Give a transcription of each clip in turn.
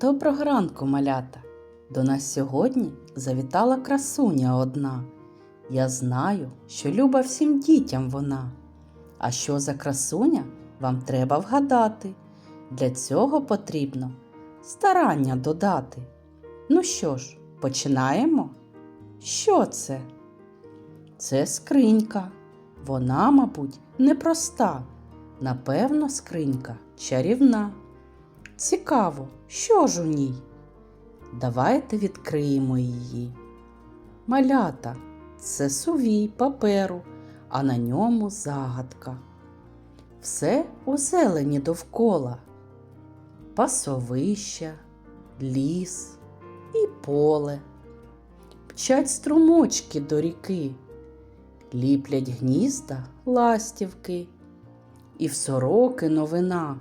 Доброго ранку, малята! До нас сьогодні завітала красуня одна. Я знаю, що люба всім дітям вона. А що за красуня вам треба вгадати. Для цього потрібно старання додати. Ну що ж, починаємо? Що це? Це скринька. Вона, мабуть, непроста. Напевно, скринька чарівна. Цікаво, що ж у ній? Давайте відкриємо її. Малята це сувій паперу, а на ньому загадка. Все у зелені довкола, пасовища, ліс і поле. Пчать струмочки до ріки, ліплять гнізда ластівки, і в сороки новина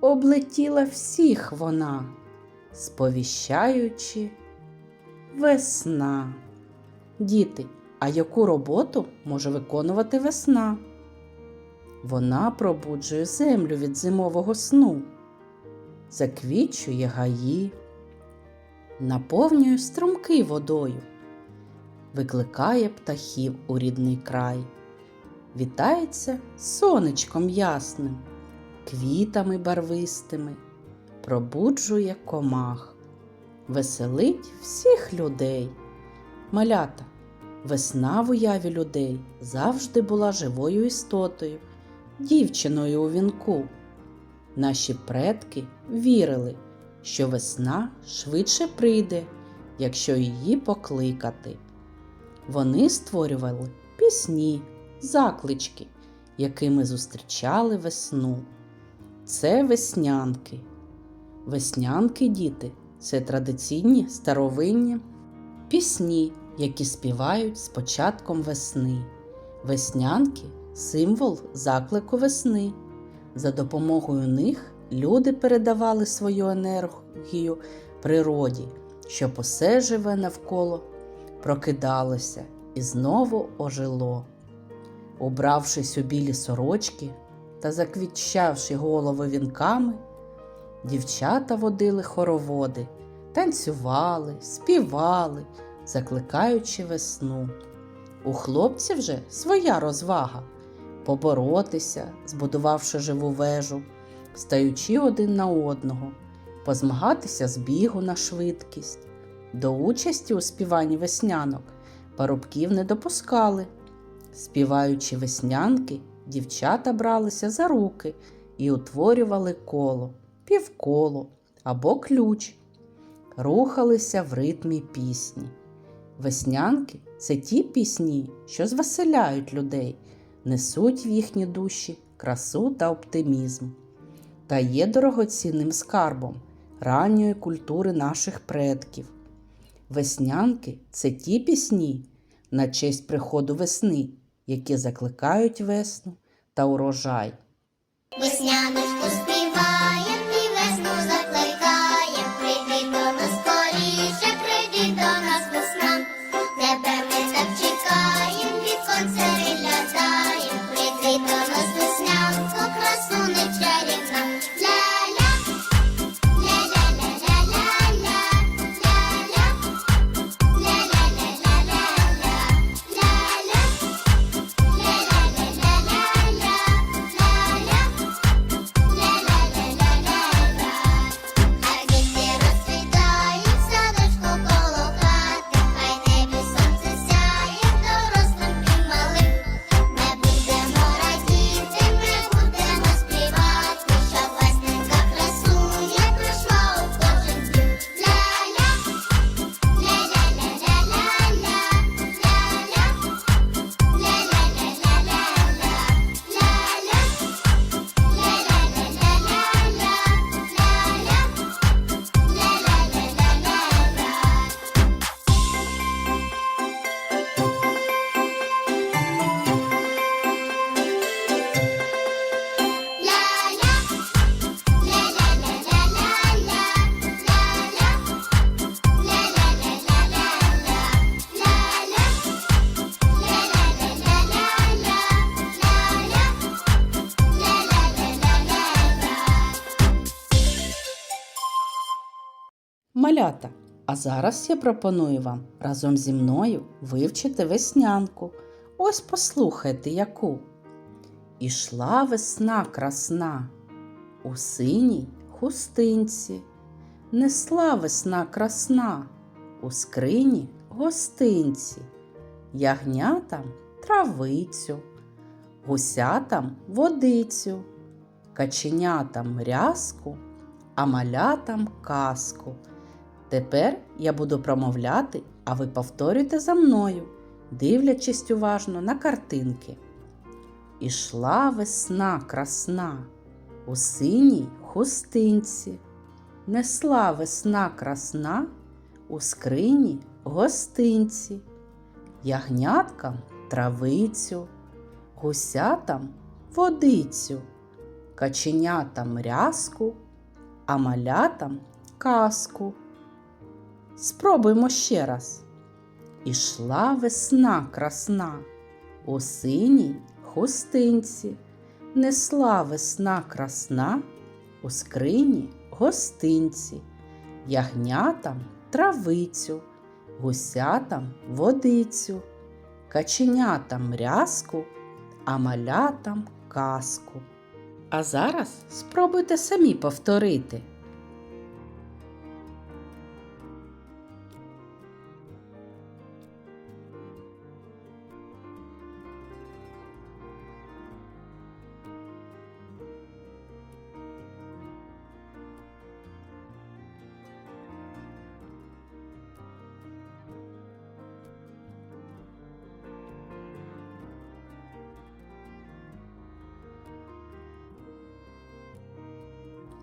облетіла всіх вона, сповіщаючи весна. Діти, а яку роботу може виконувати весна? Вона пробуджує землю від зимового сну, заквічує гаї, наповнює струмки водою, викликає птахів у рідний край, вітається сонечком ясним, квітами барвистими, пробуджує комах, веселить всіх людей. Малята, весна в уяві людей завжди була живою істотою, дівчиною у вінку. Наші предки вірили, що весна швидше прийде, якщо її покликати. Вони створювали пісні, заклички, якими зустрічали весну. Це веснянки. Веснянки, діти, це традиційні старовинні пісні, які співають з початком весни. Веснянки символ заклику весни. За допомогою них люди передавали свою енергію природі, щоб усе живе навколо прокидалося і знову ожило. Убравшись у білі сорочки та заквітчавши голови вінками, дівчата водили хороводи, танцювали, співали, закликаючи весну. У хлопців вже своя розвага поборотися, збудувавши живу вежу, стаючи один на одного, позмагатися з бігу на швидкість. До участі у співанні веснянок парубків не допускали. Співаючи веснянки, дівчата бралися за руки і утворювали коло, півколо або ключ, рухалися в ритмі пісні. Веснянки це ті пісні, що звеселяють людей, несуть в їхні душі красу та оптимізм, та є дорогоцінним скарбом ранньої культури наших предків. Веснянки це ті пісні на честь приходу весни, які закликають весну та урожай. Весняночку Малята, а зараз я пропоную вам разом зі мною вивчити веснянку. Ось послухайте яку. Ішла весна красна у синій хустинці, несла весна красна у скрині гостинці, ягнятам травицю, гусятам водицю, каченятам рязку, а малятам казку. Тепер я буду промовляти, а ви повторюйте за мною, дивлячись уважно на картинки. Ішла весна красна у синій хустинці, несла весна красна у скрині гостинці, ягняткам травицю, гусятам водицю, каченятам рязку, а малятам казку. Спробуймо ще раз. Ішла весна красна у синій хустинці, несла весна красна у скрині гостинці, ягнятам травицю, гусятам водицю, каченятам рязку, а малятам казку. А зараз спробуйте самі повторити.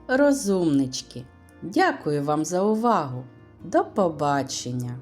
Розумнички, дякую вам за увагу. До побачення!